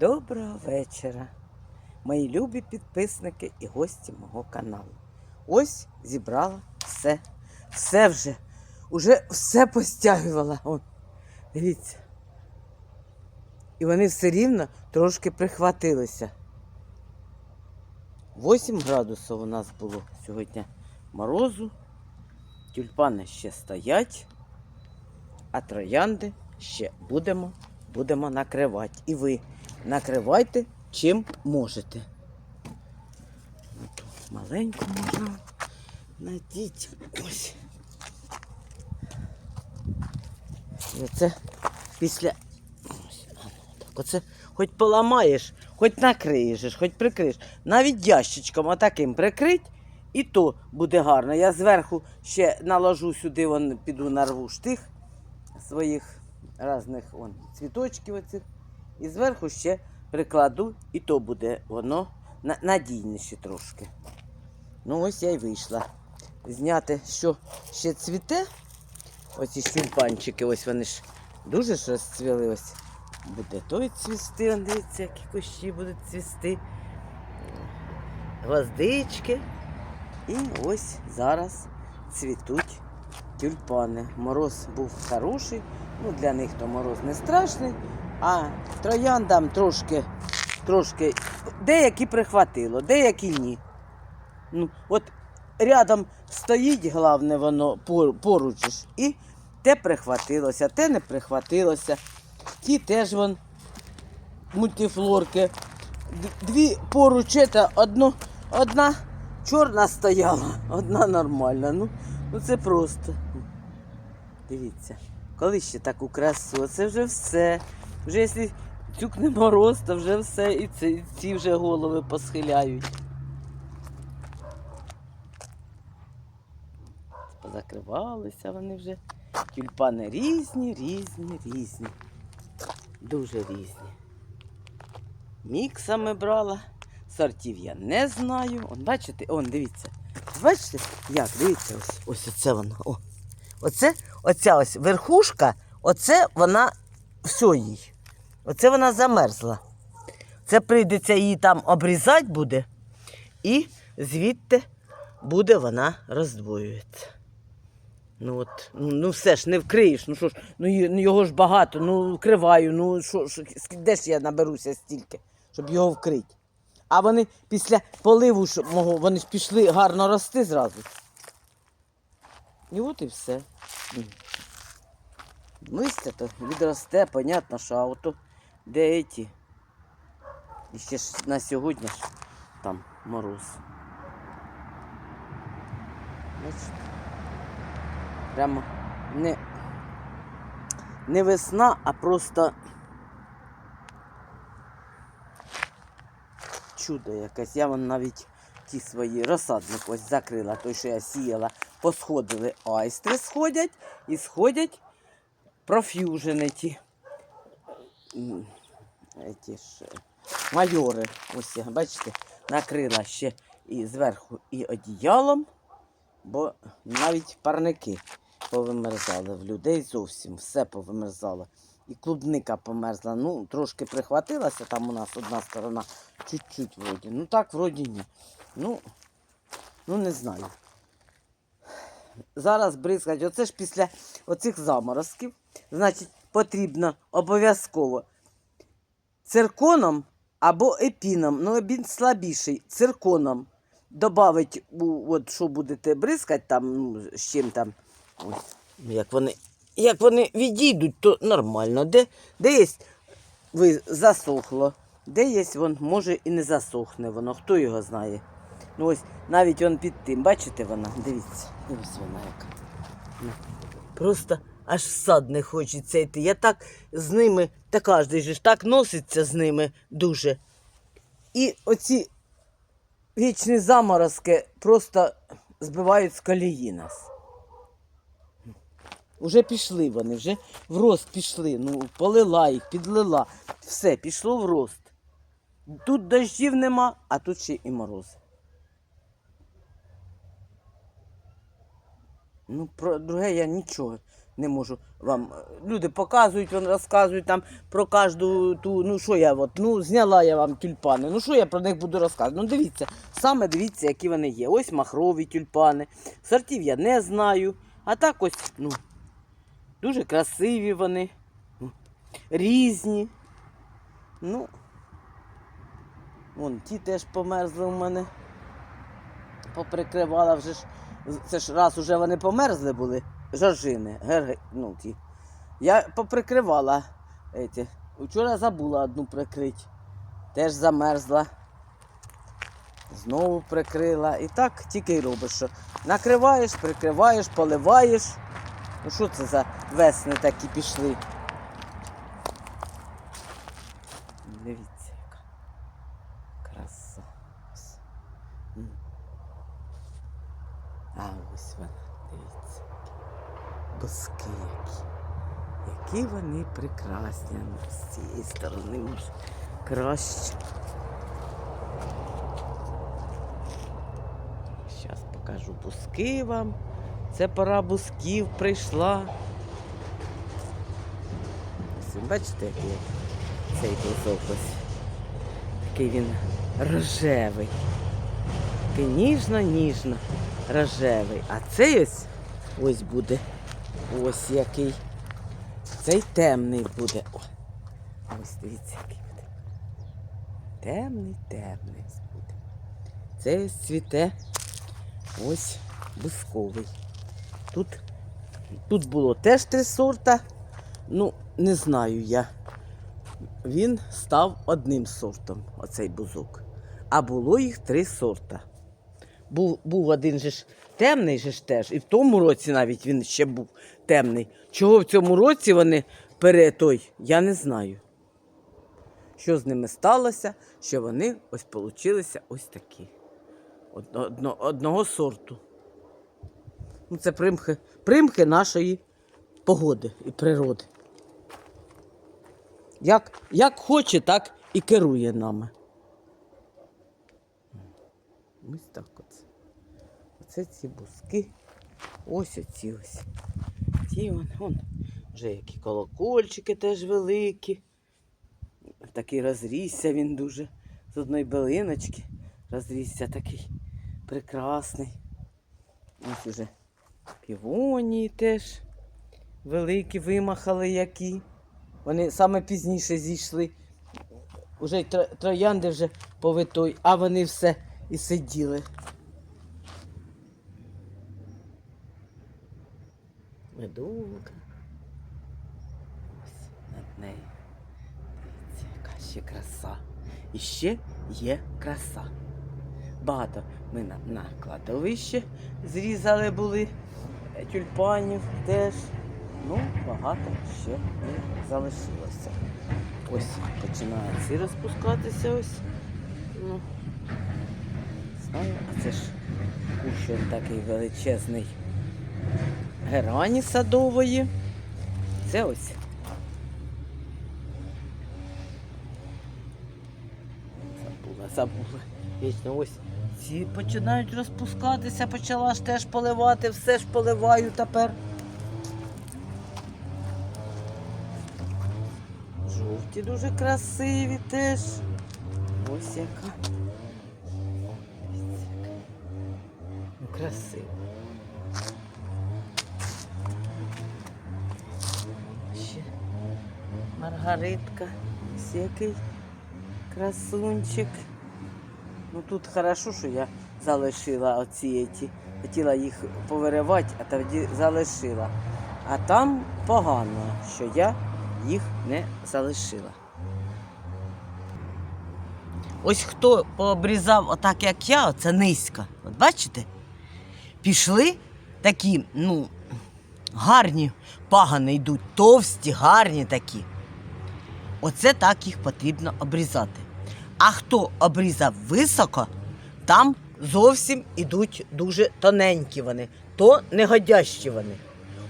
Доброго вечора, мої любі підписники і гості мого каналу. Ось зібрала все. Все вже. Уже все постягувала. О, дивіться. І вони все рівно трошки прихватилися. 8 градусів у нас було сьогодні морозу. Тюльпани ще стоять, а троянди ще будемо, будемо накривати. І ви накривайте чим можете. Маленьку можна надіть. Ось. І оце після. Оце хоч поламаєш, хоч накриєш, хоч прикриєш. Навіть ящичком отаким прикрить, і то буде гарно. Я зверху ще наложу сюди, вон, піду нарву штих своїх різних цвіточків оцих. І зверху ще прикладу, і то буде воно на- надійніше трошки. Ну, ось я й вийшла. Зняти, що ще цвіте. Оці тюльпанчики, ось вони ж дуже ж розцвіли. Ось буде той цвісти, дивіться, які кущі будуть цвісти. Гвоздички. І ось зараз цвітуть тюльпани. Мороз був хороший. Ну, для них то мороз не страшний, а трояндам трошки, трошки деякі прихватило, деякі ні. Ну, от рядом стоїть, головне, воно поруч, і те прихватилося, те не прихватилося. Ті теж вон мультифлорки. Дві поруч, это, одно, одна чорна стояла, одна нормальна. Ну, ну це просто. Дивіться, коли ще таку красу, це вже все. Вже якщо тюкне мороз, то вже все, і ці, ці вже голови посхиляють. Позакривалися вони вже. Тюльпани різні, різні, різні. Дуже різні. Міксами брала. Сортів я не знаю. Он, бачите, он, дивіться. Бачите, як? Дивіться, ось ось оце воно. О. Оце, оця ось верхушка, оце вона все їй. Оце вона замерзла. Це прийдеться її там обрізати буде, і звідти буде вона роздвоюватися. Ну от, ну, все ж не вкриєш. Ну що ж, ну ну, його ж багато, ну вкриваю, ну що ж, де ж я наберуся стільки, щоб його вкрити. А вони після поливу ж мого, вони ж пішли гарно рости зразу. І от і все. Листя то відросте, понятно, що ото де ті. І ще ж на сьогодні ж там мороз. Бачите? Прямо не, не весна, а просто чудо якесь. Я вон навіть ті свої розсадник ось закрила, той, що я сіяла, посходили айстри сходять і сходять проф'южени ті. Ті ж е, майори. Ось, бачите, накрила ще і зверху і одіялом, бо навіть парники повимерзали в людей зовсім, все повимерзало. І клубника померзла. Ну, трошки прихватилася, там у нас одна сторона чуть-чуть вроді. Ну так, вроді ні. Ну, ну не знаю. Зараз бризкать, оце ж після оцих заморозків, значить, потрібно обов'язково цирконом або епіном, ну епін слабіший, цирконом. Добавить, от що будете бризкати там, ну, з чим там, ось, як вони, як вони відійдуть, то нормально. Де, де є, ви засохло, де є, вон, може і не засохне воно, хто його знає. Ну ось, навіть он під тим, бачите вона? Дивіться, ось вона яка. Ну, Просто аж в сад не хочеться йти. Я так з ними, та кожен же ж так носиться з ними дуже. І оці вічні заморозки просто збивають з колії нас. Уже пішли вони, вже в рост пішли. Ну, полила їх, підлила. Все, пішло в рост. Тут дощів нема, а тут ще і мороз. Ну, про друге я нічого не можу вам. Люди показують, вони розказують там про кожну ту. Ну що я от, ну зняла я вам тюльпани. Ну що я про них буду розказувати? Ну дивіться, саме дивіться, які вони є. Ось махрові тюльпани. Сортів я не знаю. А так ось, ну, дуже красиві вони, ну, різні. Ну, вон ті теж померзли у мене. Поприкривала вже ж. Це ж раз уже вони померзли були, жоржини, ну, ті. Я поприкривала. Еті. Вчора забула одну прикрити. Теж замерзла. Знову прикрила. І так тільки й робиш, що накриваєш, прикриваєш, поливаєш. Ну що це за весни такі пішли? Дивіться, яка краса. Ось. М. А ось вона, дивіться. Бузки які. Які вони прекрасні. З цієї сторони може краще. Зараз покажу бузки вам. Це пора бузків прийшла. Бачите, який цей бузок ось. Такий він рожевий. Такий ніжно-ніжно рожевий. А цей ось ось буде. Ось який. Цей темний буде. О, ось дивіться, який буде. Темний, темний буде. Ось цвіте. Ось бусковий. Тут, тут було теж три сорта. Ну, не знаю я. Він став одним сортом, оцей бузок. А було їх три сорта. Був, був один же ж темний же ж теж, і в тому році навіть він ще був темний. Чого в цьому році вони пере той, я не знаю. Що з ними сталося, що вони ось получилися ось такі. Одно, одно, одного сорту. Ну, це примхи, примхи нашої погоди і природи. Як, як хоче, так і керує нами. Ось так оце. Ці бузки. Ось оці ось. Ті вон, вон. Вже які колокольчики теж великі. Такий розрісся він дуже. З одної билиночки розрісся такий прекрасний. Ось уже півонії теж великі вимахали які. Вони саме пізніше зійшли. Уже троянди вже повитой, а вони все і сиділи. Медовка. Ось над нею. Дивіться, яка ще краса. І ще є краса. Багато ми на, на кладовище зрізали були тюльпанів теж. Ну, багато ще не залишилося. Ось починає ці розпускатися ось. Ну, знаю, а це ж кущ такий величезний герані садової. Це ось. Забула, забула. Вічно ось ці починають розпускатися, почала ж теж поливати, все ж поливаю тепер. Жовті дуже красиві теж. Ось яка. Маргаритка. Ось який красунчик. Ну тут хорошо, що я залишила оці ті. Хотіла їх повиривати, а тоді залишила. А там погано, що я їх не залишила. Ось хто пообрізав отак, як я, оце низько. От бачите? Пішли такі, ну, гарні пагани йдуть, товсті, гарні такі. Оце так їх потрібно обрізати. А хто обрізав високо, там зовсім ідуть дуже тоненькі вони, то негодящі вони.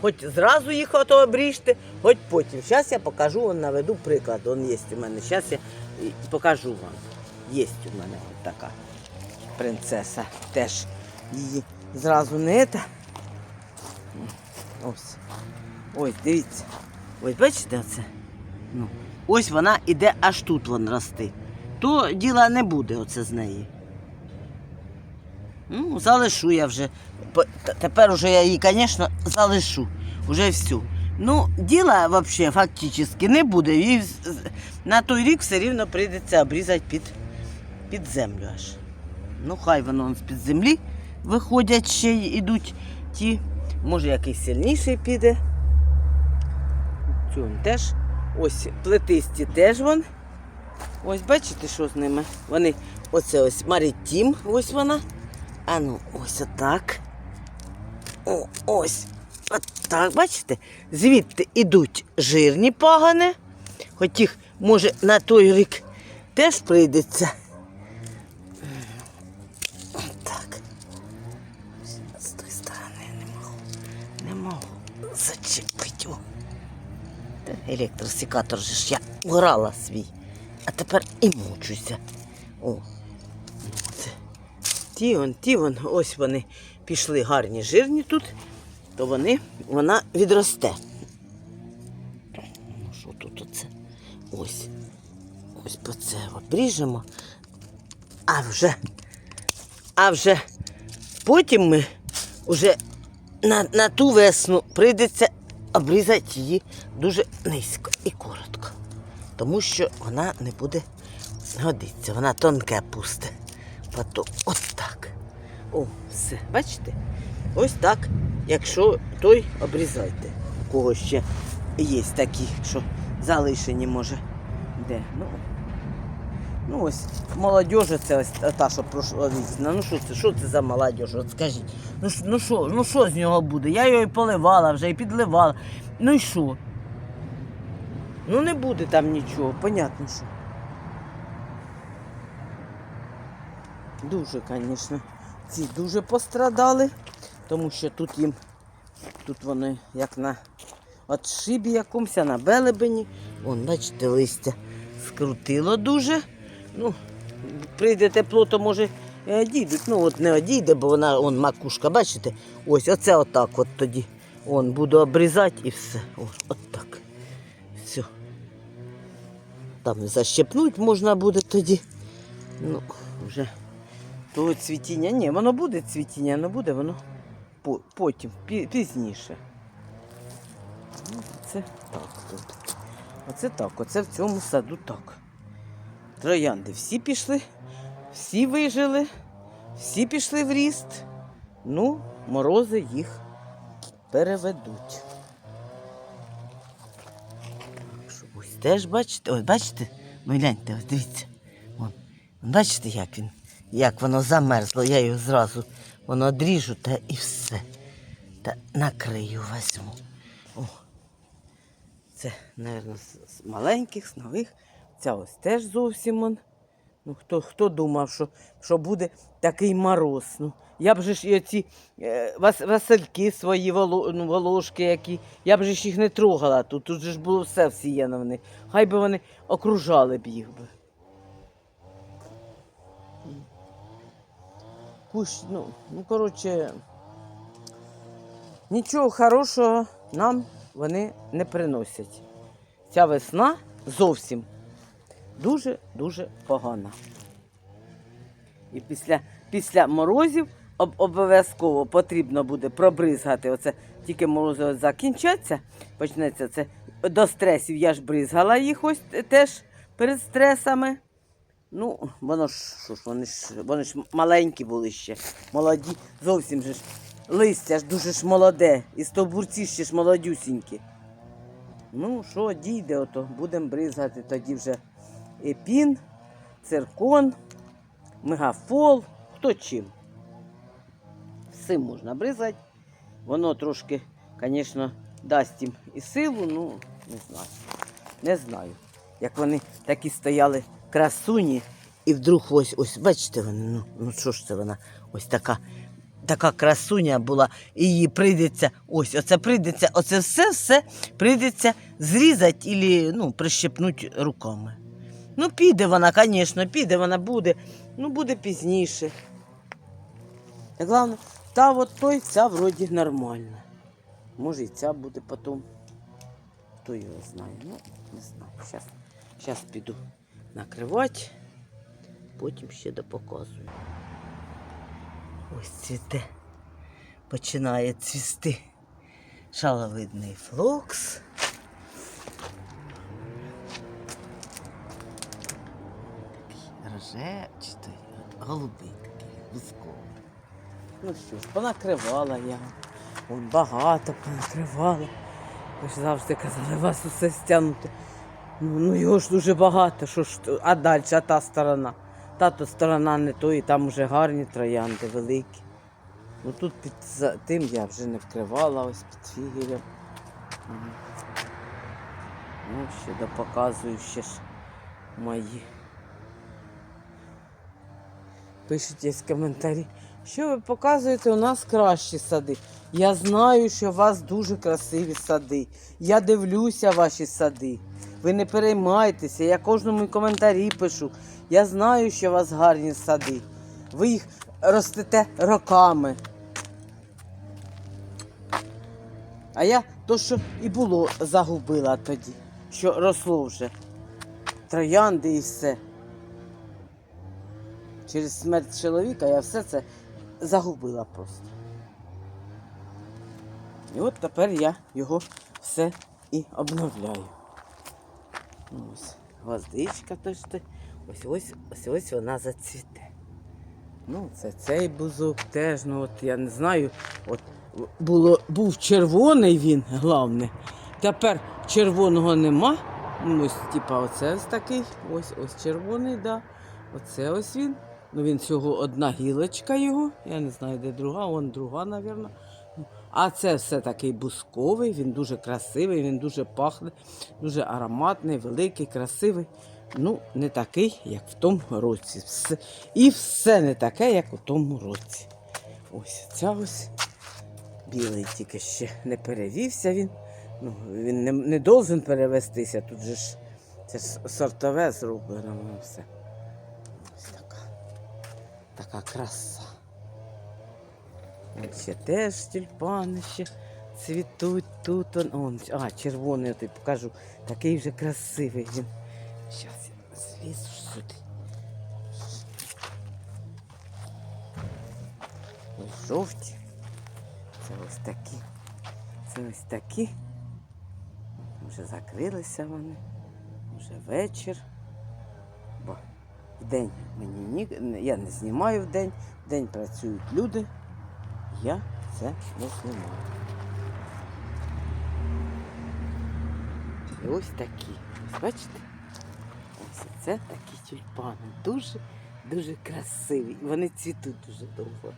Хоч зразу їх ото обріжте, хоч потім. Зараз я покажу, вон наведу приклад. Он є у мене. Зараз я покажу вам. Є у мене от така принцеса. Теж її зразу не та. Ось. Ось, дивіться. Ось бачите оце? Ну, ось вона іде аж тут вон рости. То діла не буде оце з неї. Ну, залишу я вже. Тепер уже я її, звісно, залишу. Уже всю. Ну, діла взагалі фактично не буде. З- на той рік все рівно прийдеться обрізати під, під землю аж. Ну, хай воно з-під землі виходять ще й ідуть ті. Може, якийсь сильніший піде. Цю теж. Ось плетисті теж вон. Ось бачите, що з ними? Вони оце ось Марітім, ось вона. А ну, ось отак. О, ось. Отак, бачите? Звідти йдуть жирні пагани. Хоч їх, може, на той рік теж прийдеться. Електросікатор же ж я грала свій. А тепер і мучуся. О. Це. Ті вон, ті вон, ось вони пішли гарні, жирні тут, то вони, вона відросте. Ну, що тут оце? Ось. Ось по це обріжемо. А вже, а вже потім ми вже на, на ту весну прийдеться обрізати її дуже низько і коротко. Тому що вона не буде годитися, вона тонке пусте. Потім от так. О, все, бачите? Ось так. Якщо той обрізайте. У кого ще є такі, що залишені може. Де? Ну, ну ось молодіж це ось та, що пройшла візна. Ну що це? Що це за молодіж? От скажіть. Ну що, ну що, ну що з нього буде? Я його і поливала вже, і підливала. Ну і що? Ну не буде там нічого, понятно що. Дуже, звісно, ці дуже пострадали, тому що тут їм, тут вони як на отшибі якомусь, на белебені. Вон, бачите, листя скрутило дуже. Ну, прийде тепло, то може і одійдуть. Ну, от не одійде, бо вона, он макушка, бачите? Ось, оце отак от тоді. Он, буду обрізати і все. О, так. Все. Там защепнуть можна буде тоді. Ну, вже то цвітіння. Ні, воно буде цвітіння, але буде воно потім, пізніше. Ну, Це так. Оце так, оце в цьому саду так. Троянди всі пішли, всі вижили, всі пішли в ріст. Ну, морози їх переведуть. Ось теж бачите, ось бачите, ну гляньте, ось дивіться. Вон, бачите, як він, як воно замерзло, я його зразу воно одріжу та і все. Та накрию возьму. О. Це, мабуть, з маленьких, з нових. Ця ось теж зовсім. Он. Ну, хто, хто думав, що, що буде такий мороз. Ну, я б же ж і оці е, вас, васильки свої воло, ну, волошки, які, я б же ж їх не трогала тут. Тут же ж було все всіяно вони. Хай би вони окружали б їх би. Кущ, ну, ну, коротше, нічого хорошого нам вони не приносять. Ця весна зовсім дуже-дуже погана. І після, після морозів об, обов'язково потрібно буде пробризгати. Оце тільки морози закінчаться, почнеться це до стресів. Я ж бризгала їх ось теж перед стресами. Ну, воно ж, що ж, вони ж, вони ж маленькі були ще, молоді, зовсім же ж листя ж дуже ж молоде, і стовбурці ще ж молодюсінькі. Ну, що дійде, ото будемо бризгати тоді вже епін, циркон, мегафол, хто чим. Всім можна бризати. Воно трошки, звісно, дасть їм і силу, ну, не знаю. Не знаю. Як вони такі стояли красуні, і вдруг ось, ось, бачите, вони, ну, ну що ж це вона, ось така, така красуня була, і її прийдеться, ось, оце прийдеться, оце все, все прийдеться зрізати і ну, прищепнути руками. Ну, піде вона, звісно, піде вона буде, ну буде пізніше. Та головне, та от той, ця вроді нормальна. Може і ця буде потім. хто його знає. Ну, не знаю. Щас, щас піду накривати, потім ще допоказую. Ось цвіте. Починає цвісти шаловидний флокс. Такий рожевчатий, голубий такий. Ну що ж, понакривала я. Вон багато понакривала. Ви ж завжди казали, вас усе стягнути. Ну, ну його ж дуже багато, що ж, а далі, а та сторона. Та то сторона не то, і там вже гарні троянди, великі. Ну тут під тим я вже не вкривала, ось під фігелем. Ну, ще допоказую ще ж мої. Пишіть є коментарі. Що ви показуєте, у нас кращі сади. Я знаю, що у вас дуже красиві сади. Я дивлюся ваші сади. Ви не переймайтеся, я кожному коментарі пишу. Я знаю, що у вас гарні сади. Ви їх ростете роками. А я то, що і було, загубила тоді, що росло вже. Троянди і все. Через смерть чоловіка я все це загубила просто. І от тепер я його все і обновляю. Ось гвоздичка теж. Ось ось ось вона зацвіте. Ну, це цей бузок теж, ну от я не знаю. От було, був червоний він, головне. Тепер червоного нема. Ось, типа, оце ось такий. Ось ось червоний, да. Оце ось він. Ну він всього одна гілочка його. Я не знаю, де друга, вон друга, мабуть. А це все такий бусковий, він дуже красивий, він дуже пахне, дуже ароматний, великий, красивий. Ну, не такий, як в тому році. Все, і все не таке, як у тому році. Ось ця ось білий тільки ще не перевівся він. Ну, він не, не должен перевестися. Тут же ж це ж сортове зроблено все. Ось така. Краса. От ще теж тюльпани ще цвітуть тут. Он, он, а, червоний я тобі покажу. Такий вже красивий він. Зараз я злізу сюди. Ось жовті. Це ось такі. Це ось такі. Вже закрилися вони. Вже вечір. Бо вдень мені ні, я не знімаю вдень. Вдень працюють люди. Я це не знімаю. І ось такі. Ось бачите? Ось це такі тюльпани. Дуже, дуже красиві. Вони цвітуть дуже довго.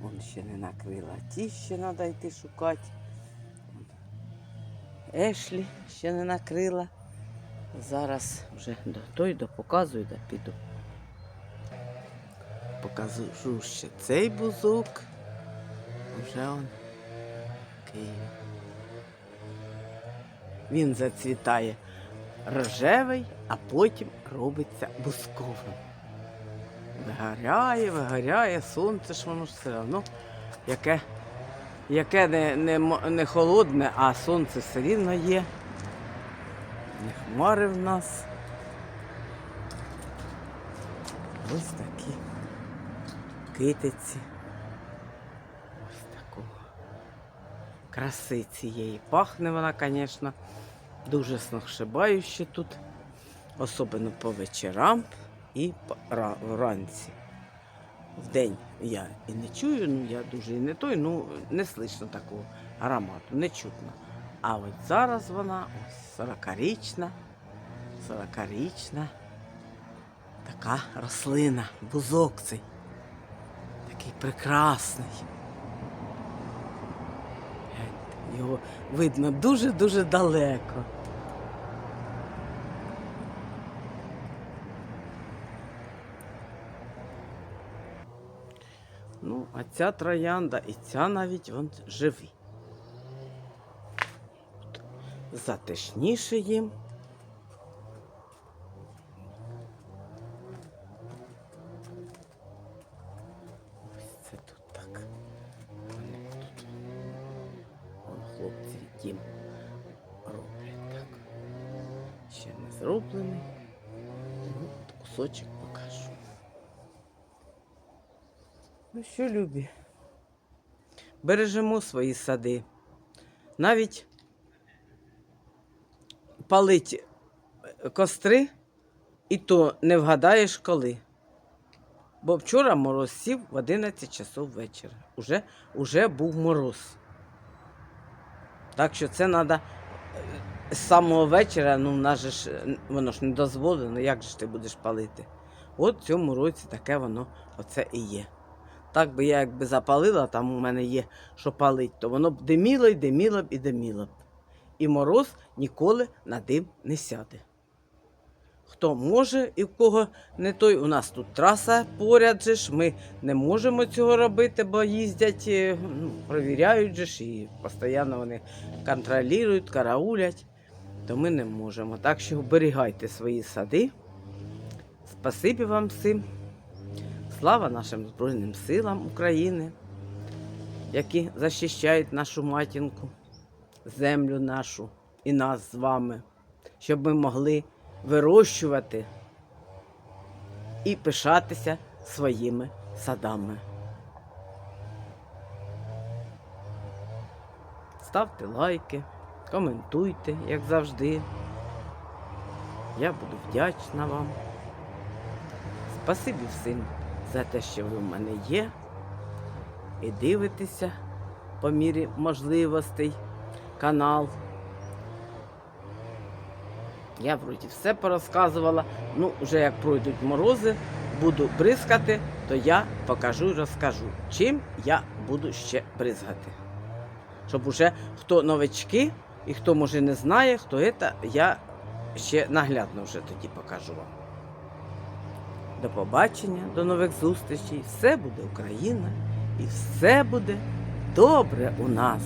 Вон ще не накрила. Ті ще треба йти шукати. Ешлі ще не накрила. Зараз вже до той допоказую, да піду. Покажу ще цей бузок. Вже он в Києві. Він зацвітає рожевий, а потім робиться бусковим. Вигоряє, вигоряє, сонце ж воно ж все одно, яке, яке не, не, не холодне, а сонце все рівно є. Не хмари в нас. Ось такі китиці. Ось такого. Краси цієї. Пахне вона, звісно, дуже сногсшибающе тут. Особливо по вечорам і вранці. Вдень я і не чую, ну я дуже і не той, ну не слышно такого аромату, не чутно. А от зараз вона ось 40-річна, 40-річна така рослина, бузок цей. Такий прекрасний. Його видно дуже-дуже далеко. Ну, а ця троянда і ця навіть вон живі затишніше їм. Ось це тут так. Хлопці дім роблять так. Ще не зроблений. Ну, кусочок покажу. Ну що, любі? Бережемо свої сади. Навіть палить костри, і то не вгадаєш коли. Бо вчора мороз сів в 11 часов вечора. Уже, уже був мороз. Так що це треба з самого вечора, ну нас ж е, воно ж не дозволено, як же ти будеш палити? От в цьому році таке воно оце і є. Так би я якби запалила, там у мене є що палить, то воно б диміло і диміло б і диміло б. І мороз ніколи на дим не сяде. Хто може і в кого не той, у нас тут траса поряд же ж, ми не можемо цього робити, бо їздять, е, ну, провіряють же ж і постійно вони контролюють, караулять, то ми не можемо. Так що оберігайте свої сади. Спасибі вам всім. Слава нашим Збройним силам України, які захищають нашу матінку, землю нашу і нас з вами, щоб ми могли вирощувати і пишатися своїми садами. Ставте лайки, коментуйте, як завжди. Я буду вдячна вам. Спасибі всім за те, що ви в мене є. І дивитеся по мірі можливостей канал. Я вроді все порозказувала. Ну, вже як пройдуть морози, буду бризкати, то я покажу і розкажу, чим я буду ще бризгати. Щоб уже хто новички і хто може не знає, хто це, я ще наглядно вже тоді покажу вам. До побачення, до нових зустрічей. Все буде Україна і все буде добре у нас.